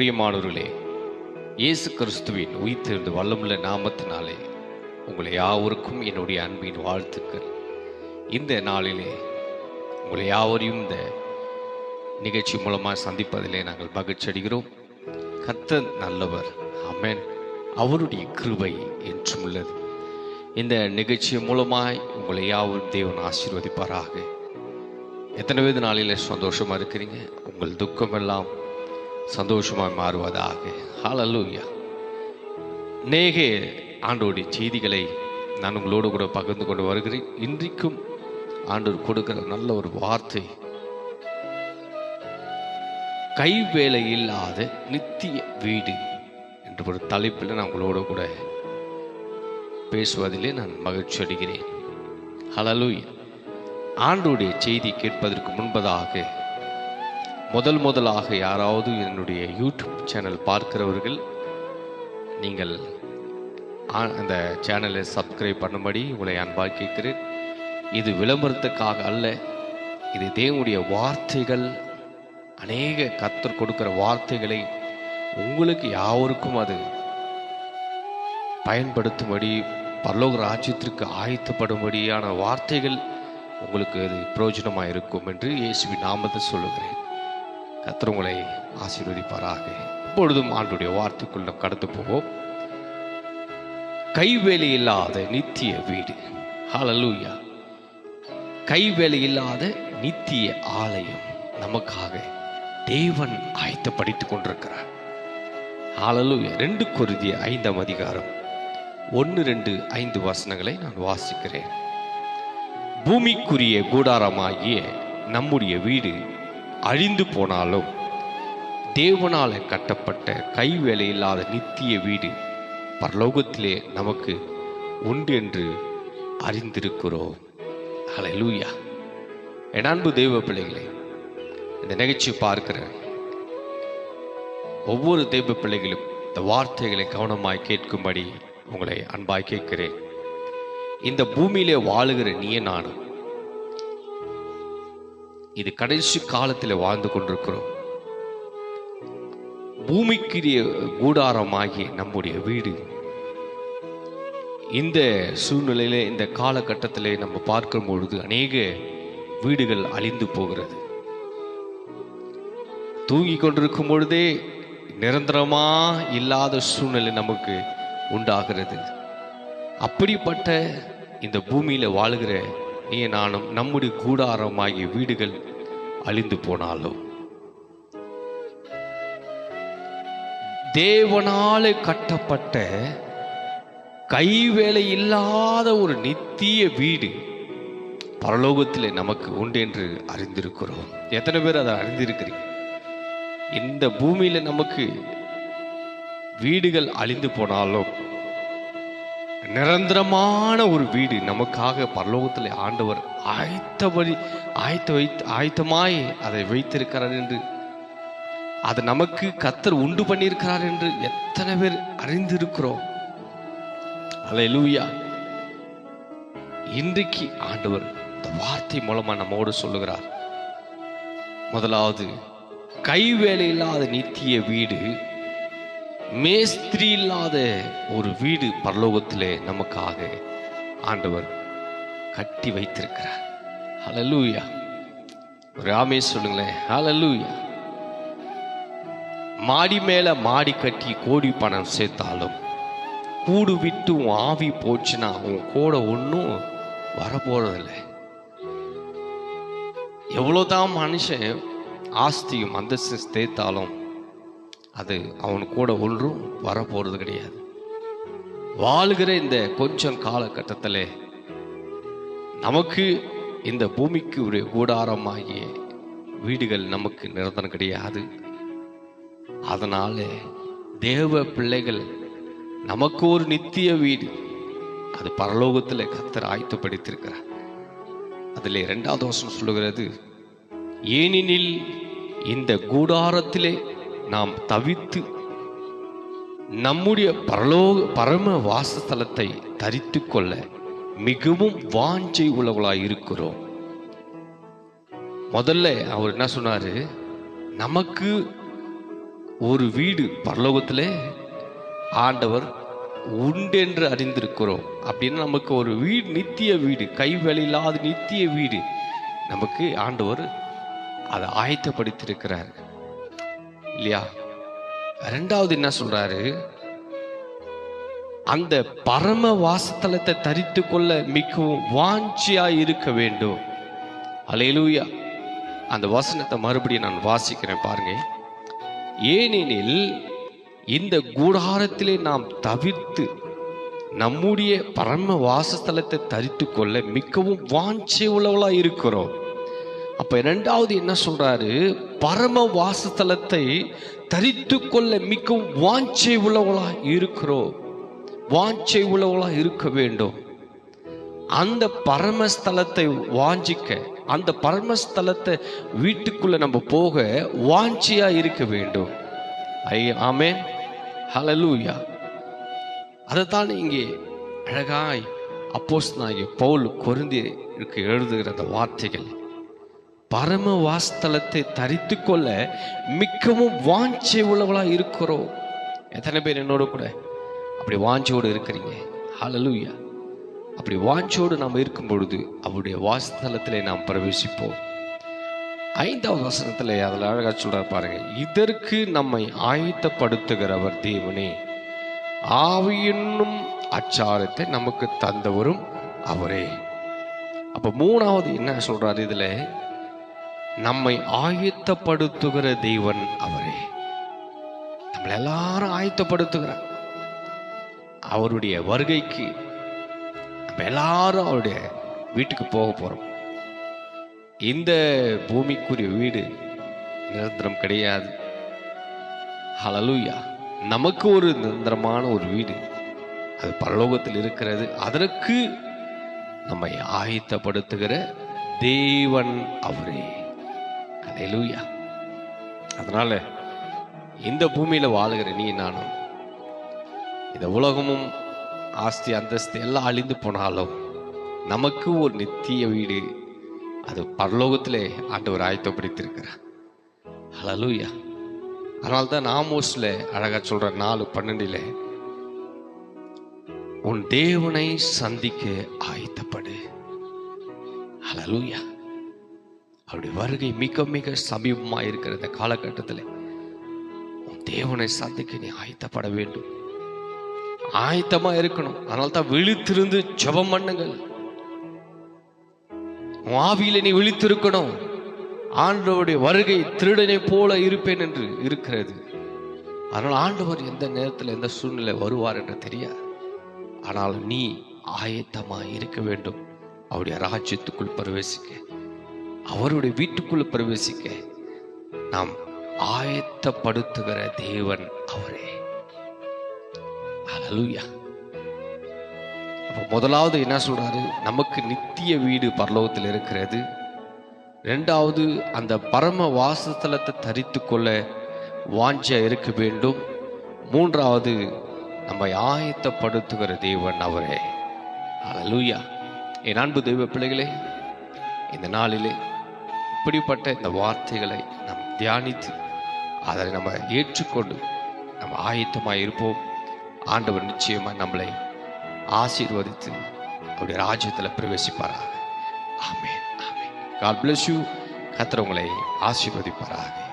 பிரியமானவர்களே இயேசு கிறிஸ்துவின் உயிர்த்தெழுந்த வல்லமுள்ள நாமத்தினாலே உங்களை யாவருக்கும் என்னுடைய அன்பின் வாழ்த்துக்கள். இந்த நாளிலே உங்களை யாவரையும் இந்த நிகழ்ச்சி மூலமாக சந்திப்பதிலே நாங்கள் மகிழ்ச்சி அடைகிறோம் நல்லவர். அமேன் அவருடைய கிருபை என்றும் உள்ளது. இந்த நிகழ்ச்சி மூலமாய் உங்களை யாவரும் தேவன் ஆசீர்வதிப்பாராக. எத்தனை பேர் நாளில் சந்தோஷமா இருக்கிறீங்க? உங்கள் துக்கம் எல்லாம் சந்தோஷமாய் மாறுவதாக. ஹாலல்லூயா நேகே ஆண்டோடைய செய்திகளை நான் உங்களோடு கூட பகிர்ந்து கொண்டு வருகிறேன். இன்றைக்கும் ஆண்டோர் கொடுக்கிற நல்ல ஒரு வார்த்தை. கைவேலை இல்லாத நித்திய வீடு என்ற ஒரு தலைப்பில் நான் உங்களோடு கூட பேசுவதிலே நான் மகிழ்ச்சி அடைகிறேன். ஹலலூய் ஆண்டோடைய செய்தி கேட்பதற்கு முன்பதாக முதல் முதலாக யாராவது என்னுடைய யூடியூப் சேனல் பார்க்கிறவர்கள் நீங்கள் அந்த சேனலை சப்ஸ்கிரைப் பண்ணும்படி உங்களை அன்பாக கேட்கிறேன். இது விளம்பரத்துக்காக அல்ல இது தேவனுடைய வார்த்தைகள் அநேக கத்தர் கொடுக்கிற வார்த்தைகளை உங்களுக்கு யாவருக்கும் அது பயன்படுத்தும்படி பரலோக ராஜ்யத்திற்கு ஆயத்தப்படும்படியான வார்த்தைகள் உங்களுக்கு அது பிரயோஜனமாக இருக்கும் என்று இயேசுவி நாமத்தை சொல்லுகிறேன். கத்தர் உங்களை ஆசீர்வதிப்பாராக. இப்பொழுதும் ஆண்டுடைய வார்த்தைக்குள் நாம் கடந்து போவோம். கைவேலி இல்லாத நித்திய வீடு. ஹலலூயா கைவேலி இல்லாத நித்திய ஆலயம் நமக்காக தேவன் ஆயத்தப்படுத்திக் கொண்டிருக்கிறார். ஹலலூயா ரெண்டு கொரிந்திய ஐந்தாம் அதிகாரம் ஒன்று ரெண்டு ஐந்து வசனங்களை நான் வாசிக்கிறேன். பூமிக்குரிய கூடாரமாகிய நம்முடைய வீடு அழிந்து போனாலும் தேவனால கட்டப்பட்ட கைவேலை இல்லாத நித்திய வீடு பரலோகத்திலே நமக்கு உண்டு என்று அறிந்திருக்கிறோம். ஹalleluya என் அன்பு தெய்வ பிள்ளைகளே இந்த நிகழ்ச்சி பார்க்கிற ஒவ்வொரு தெய்வ பிள்ளைகளும் இந்த வார்த்தைகளை கவனமாய் கேட்கும்படி உங்களை அன்பாய் கேட்கிறேன். இந்த பூமியிலே வாழுகிற நீயே நானும். இது கடைசி காலத்தில் வாழ்ந்து கொண்டிருக்கிறோம். பூமிக்குரிய கூடாரமாகிய நம்முடைய வீடு. இந்த சூழ்நிலையில இந்த காலகட்டத்தில் நம்ம பார்க்கும் பொழுது அநேக வீடுகள் அழிந்து போகிறது. தூங்கி கொண்டிருக்கும் பொழுதே நிரந்தரமா இல்லாத சூழ்நிலை நமக்கு உண்டாகிறது. அப்படிப்பட்ட இந்த பூமியில வாழுகிற நீ நானும் நம்முடைய கூடாரமாகிய வீடுகள் அழிந்து போனாலும் தேவனாலே கட்டப்பட்ட கைவேலை இல்லாத ஒரு நித்திய வீடு பரலோகத்தில் நமக்கு உண்டு என்று அறிந்திருக்கிறோம். எத்தனை பேர் அதை அறிந்திருக்கிறீங்க? இந்த பூமியில நமக்கு வீடுகள் அழிந்து போனாலும் நிரந்தரமான ஒரு வீடு நமக்காக பரலோகத்தில் ஆண்டவர் ஆயத்தபடி ஆயத்த வைத்து ஆயத்தமாய் அதை வைத்திருக்கிறார் என்று அது நமக்கு கத்தர் உண்டு பண்ணியிருக்கிறார் என்று எத்தனை பேர் அறிந்திருக்கிறோம். அலை லூயா இன்றைக்கு ஆண்டவர் இந்த வார்த்தை மூலமா நம்மோடு சொல்லுகிறார். முதலாவது கைவேலையில்லாத நித்திய வீடு மேஸ்திரி இல்லாத ஒரு வீடு பரலோகத்திலே நமக்காக ஆண்டவர் கட்டி வைத்திருக்கிறார். ஹலலூயா ஒரு ஆமே சொல்லுங்களேன். ஹலலூயா மாடி மேல மாடி கட்டி கோடி பணம் சேர்த்தாலும் கூடு விட்டு உன் ஆவி போச்சுன்னா உன் கூட ஒன்றும் வரப்போறதில்லை. எவ்வளோதான் மனுஷன் ஆஸ்தியும் அந்தஸ்து சேர்த்தாலும் அது அவன் கூட ஒன்றும் வரப்போறது கிடையாது. வாழுகிற இந்த கொஞ்சம் காலகட்டத்தில் நமக்கு இந்த பூமிக்கு ஒரு கூடாரமாகிய வீடுகள் நமக்கு நிரந்தரம் கிடையாது. அதனால தேவ பிள்ளைகள் நமக்கு ஒரு நித்திய வீடு. அது பரலோகத்தில் கத்தர் ஆயத்தப்படுத்தியிருக்கிறார் அதில் இரண்டாவது வருஷம் சொல்லுகிறது ஏனெனில் இந்த கூடாரத்திலே நாம் தவித்து நம்முடைய பரலோக பரம வாசஸ்தலத்தை தரித்து கொள்ள மிகவும் வாஞ்சை உள்ளவர்களாக இருக்கிறோம். முதல்ல அவர் என்ன சொன்னாரு? நமக்கு ஒரு வீடு பரலோகத்தில் ஆண்டவர் உண்டென்று அறிந்திருக்கிறோம். அப்படின்னு நமக்கு ஒரு வீடு நித்திய வீடு கைவேலையில்லாத நித்திய வீடு நமக்கு ஆண்டவர் அதை ஆயத்தப்படுத்தியிருக்கிறார். இல்லையா? ரெண்டாவது என்ன சொல்றாரு? அந்த பரம வாசத்தலத்தை தரித்து கொள்ள மிகவும் வாஞ்சியா இருக்க வேண்டும். அலையலூயா. அந்த வசனத்தை மறுபடியும் நான் வாசிக்கிறேன் பாருங்க. ஏனெனில் இந்த கூடாரத்திலே நாம் தவிர்த்து நம்முடைய பரம வாசஸ்தலத்தை தரித்து கொள்ள மிகவும் வாஞ்சை உள்ளவளா இருக்கிறோம். அப்ப இரண்டாவது என்ன சொல்றாரு? பரம வாசஸ்தலத்தை தரித்து கொள்ள மிகவும் வாஞ்சை உள்ளவளா இருக்கிறோம். வாஞ்சை உள்ளவளா இருக்க வேண்டும். அந்த பரமஸ்தலத்தை வாஞ்சிக்க அந்த பரமஸ்தலத்தை வீட்டுக்குள்ள நம்ம போக வாஞ்சியா இருக்க வேண்டும். ஐ ஆமே ஹலலூயா அதைத்தான் இங்கே அழகாய் அப்போஸ் நாயகி பவுல் கொருந்தி இருக்க எழுதுகிற அந்த வார்த்தைகள். பரம வாஸ்தலத்தை தரித்து கொள்ள மிக்கவும் வாஞ்சை உள்ளவளா இருக்கிறோம் எத்தனை பேர் என்னோட கூட? அப்படி வாஞ்சோடு இருக்கிறீங்க. ஹalleluya அப்படி வாஞ்சோடு நாம் இருக்கும் பொழுது அவருடைய வாஸ்தலத்திலே நாம் பிரவேசிப்போம். ஐந்தாவது வசனத்தில் அதில் அழகா சொல்கிறார் பாருங்க இதற்கு நம்மை ஆயத்தப்படுத்துகிறவர் தேவனே. ஆவி என்னும் அச்சாரத்தை நமக்கு தந்தவரும் அவரே. அப்போ மூணாவது என்ன சொல்றாரு இதில்? நம்மை ஆயத்தப்படுத்துகிற தேவன் அவரே. நம்மள எல்லாரும் ஆயத்தப்படுத்துகிறார். அவருடைய வருகைக்கு நம்ம எல்லாரும் அவருடைய வீட்டுக்கு போக போறோம். இந்த பூமிக்குரிய வீடு நிரந்தரம் கிடையாது. ஹலலூயா நமக்கு ஒரு நிரந்தரமான ஒரு வீடு. அது பரலோகத்தில் இருக்கிறது. அதற்கு நம்மை ஆயத்தப்படுத்துகிற தேவன் அவரே. அலையலூயா அதனால இந்த பூமியில வாழுகிற நீ நானும் இந்த உலகமும் ஆஸ்தி அந்தஸ்து எல்லாம் அழிந்து போனாலும் நமக்கு ஒரு நித்திய வீடு அது பரலோகத்திலே ஆண்டவர் ஆயத்தப்படுத்தியிருக்கிறார். அழலூயா அதனால தான் நாமோஸ்ல அழகா சொல்ற நாலு பன்னெண்டுல உன் தேவனை சந்திக்க ஆயத்தப்படு. அழலூயா அவருடைய வருகை மிக மிக சமீபமாக இருக்கிற இந்த காலகட்டத்தில் உன் தேவனை சந்திக்க நீ ஆயத்தப்பட வேண்டும். ஆயத்தமா இருக்கணும். அதனால தான் விழித்திருந்து ஜபம் பண்ணுங்கள். உன் ஆவியில நீ விழித்திருக்கணும். ஆண்டவருடைய வருகை திருடனை போல இருப்பேன் என்று இருக்கிறது. அதனால் ஆண்டவர் எந்த நேரத்தில் எந்த சூழ்நிலை வருவார் என்று தெரியாது. ஆனால் நீ ஆயத்தமாக இருக்க வேண்டும். அவருடைய ராஜ்யத்துக்குள் பிரவேசிக்க. அவருடைய வீட்டுக்குள்ள பிரவேசிக்க நாம் ஆயத்தப்படுத்துகிற தேவன் அவரே. ஹalleluya அப்போ முதலாவது என்ன சொல்றாரு? நமக்கு நித்திய வீடு பரலோகத்தில் இருக்கிறது. ரெண்டாவது அந்த பரம வாசத்தலத்தை தரித்து கொள்ள வாஞ்ச இருக்க வேண்டும். மூன்றாவது நம்மை ஆயத்தப்படுத்துகிற தேவன் அவரே. ஹalleluya என் அன்பு தெய்வ பிள்ளைகளே இந்த நாளிலே இப்படிப்பட்ட இந்த வார்த்தைகளை நாம் தியானித்து அதை நம்ம ஏற்றுக்கொண்டு நம்ம ஆயத்தமாக இருப்போம். ஆண்டவர் நிச்சயமாக நம்மளை ஆசீர்வதித்து அவருடைய ராஜ்யத்தில் பிரவேசிப்பாராக. Amen amen. God bless you கத்திரவங்களை ஆசீர்வதிப்பாராக.